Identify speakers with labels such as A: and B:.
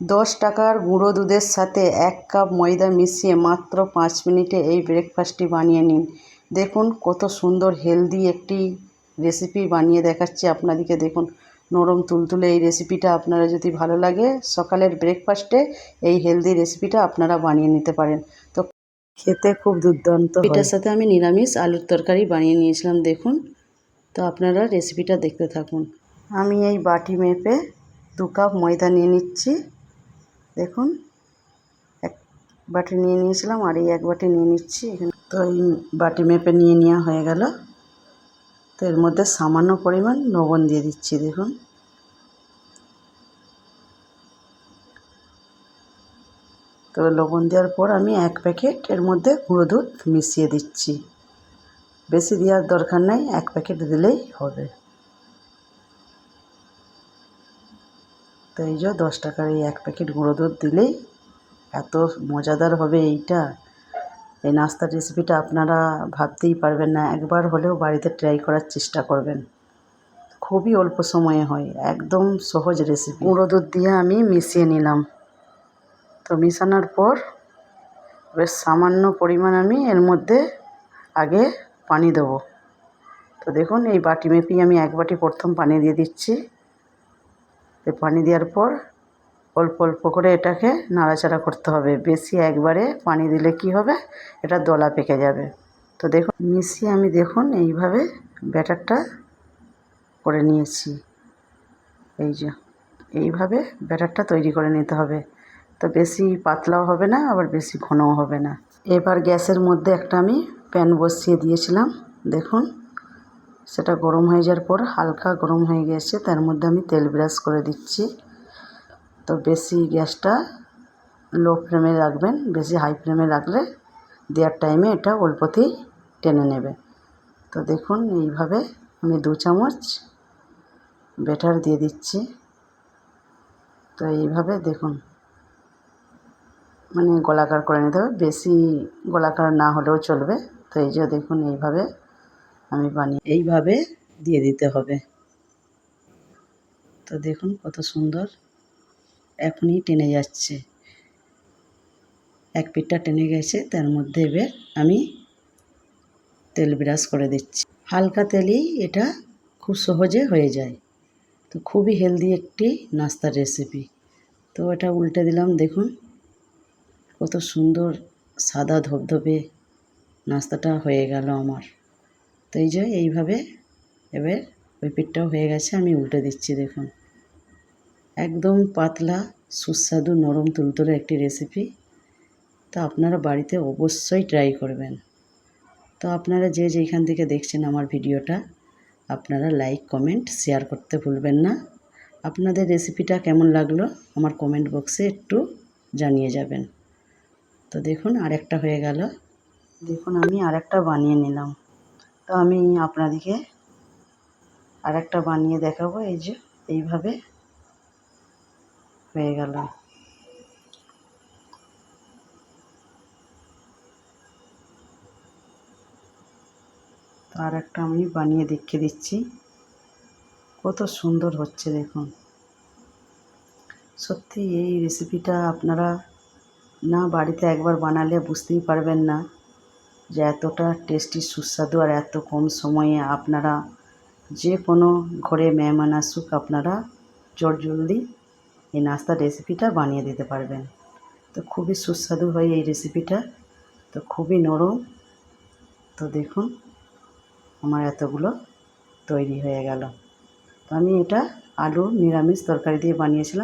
A: দশ টাকার গুঁড়ো দুধের সাথে এক কাপ ময়দা মিশিয়ে মাত্র পাঁচ মিনিটে এই ব্রেকফাস্টটি বানিয়ে নিন। দেখুন কত সুন্দর হেলদি একটি রেসিপি বানিয়ে দেখাচ্ছি আপনাদেরকে দেখুন নরম তুলতুলে এই রেসিপিটা আপনারা যদি ভালো লাগে সকালের ব্রেকফাস্টে এই হেলদি রেসিপিটা আপনারা বানিয়ে নিতে পারেন। তো খেতে খুব দুর্দান্ত এটার সাথে আমি নিরামিষ আলুর তরকারি বানিয়ে নিয়েছিলাম দেখুন। তো আপনারা রেসিপিটা দেখতে থাকুন। আমি এই বাটি মেপে দু কাপ ময়দা নিয়ে নিচ্ছি। দেখুন, এক বাটি নিয়ে নিয়েছিলাম আর এই এক বাটি নিয়ে নিচ্ছি। এখানে তো এই বাটি মেপে নিয়ে নেওয়া হয়ে গেল। তো এর মধ্যে সামান্য পরিমাণ লবণ দিয়ে দিচ্ছি, দেখুন। তো লবণ দেওয়ার পর আমি এক প্যাকেট এর মধ্যে গুঁড়ো দুধ মিশিয়ে দিচ্ছি। বেশি দেওয়ার দরকার নাই, এক প্যাকেট দিলেই হবে। তো এই যে দশ টাকার এই এক প্যাকেট গুঁড়ো দুধ দিলেই এত মজাদার হবে এইটা। এই নাস্তার রেসিপিটা আপনারা ভাবতেই পারবেন না, একবার হলেও বাড়িতে ট্রাই করার চেষ্টা করবেন। খুবই অল্প সময়ে হয়, একদম সহজ রেসিপি গুঁড়ো দুধ দিয়ে আমি মিশিয়ে নিলাম। তো মিশানোর পর বেশ সামান্য পরিমাণ আমি এর মধ্যে আগে পানি দেবো। তো দেখুন, এই বাটি মেপেই আমি এক বাটি প্রথম পানি দিয়ে দিচ্ছি। এই পানি দেওয়ার পর অল্প অল্প করে এটাকে নাড়াচাড়া করতে হবে। বেশি একবারে পানি দিলে কি হবে? এটা দলা পেকে যাবে। তো দেখুন, মিশিয়ে আমি দেখুন এইভাবে ব্যাটারটা করে নিয়েছি। এই যে, এইভাবে ব্যাটারটা তৈরি করে নিতে হবে। তো বেশি পাতলাও হবে না, আবার বেশি ঘনও হবে না। এবার গ্যাসের মধ্যে একটা আমি প্যান বসিয়ে দিয়েছিলাম। দেখুন সেটা গরম হয়ে যাওয়ার পর হালকা গরম হয়ে গেছে, তার মধ্যে আমি তেল ব্রাশ করে দিচ্ছি। তো বেশি গ্যাসটা লো ফ্লেমে রাখবেন, বেশি হাই ফ্লেমে রাখলে দেওয়ার টাইমে এটা অল্পতেই টেনে নেবে। তো দেখুন, এইভাবে আমি দু চামচ ব্যাটার দিয়ে দিচ্ছি। তো এইভাবে দেখুন মানে গোলাকার করে নিতে হবে, বেশি গোলাকার না হলেও চলবে। তো এই যে দেখুন, এইভাবে আমি বানিয়ে এইভাবে দিয়ে দিতে হবে। তো দেখুন কত সুন্দর এখনই টেনে যাচ্ছে। এক পিঠটা টেনে গেছে, তার মধ্যে এবার আমি তেল ব্রাশ করে দিচ্ছি। হালকা তেলেই এটা খুব সহজে হয়ে যায়। তো খুবই হেলদি একটি নাস্তার রেসিপি। তো এটা উল্টে দিলাম, দেখুন কত সুন্দর সাদা ধবধবে নাস্তাটা হয়ে গেল আমার। তো এই যে এইভাবে এবার ওই পিঠটাও হয়ে গেছে, আমি উল্টে দিচ্ছি, দেখুন। একদম পাতলা, সুস্বাদু, নরম, তুলতুলে একটি রেসিপি তো আপনারা বাড়িতে অবশ্যই ট্রাই করবেন। তো আপনারা যে যেখান থেকে দেখছেন আমার ভিডিওটা, আপনারা লাইক কমেন্ট শেয়ার করতে ভুলবেন না। আপনাদের রেসিপিটা কেমন লাগল, আমার কমেন্ট বক্সে একটু জানিয়ে যাবেন। তো দেখুন, আরেকটা হয়ে গেল। দেখুন, আমি আরেকটা বানিয়ে নিলাম। তো আমি আপনাদেরকে আরেকটা বানিয়ে দেখাবো, এই যে এইভাবে হয়ে গেল। আর একটা আমি বানিয়ে দেখিয়ে দিচ্ছি। কত সুন্দর হচ্ছে দেখুন। সত্যি এই রেসিপিটা আপনারা না বাড়িতে একবার বানালে বুঝতেই পারবেন না। যে এতটা টেস্টি, সুস্বাদু আর এত কম সময়ে আপনারা যে কোনো ঘরে মেহমান আসুক আপনারা জলদি এই নাস্তার রেসিপিটা বানিয়ে দিতে পারবেন। তো খুবই সুস্বাদু হয় এই রেসিপিটা তো খুবই নরম। তো দেখুন, আমার এতগুলো তৈরি হয়ে গেল। তো আমি এটা আলু নিরামিষ তরকারি দিয়ে বানিয়েছিলাম।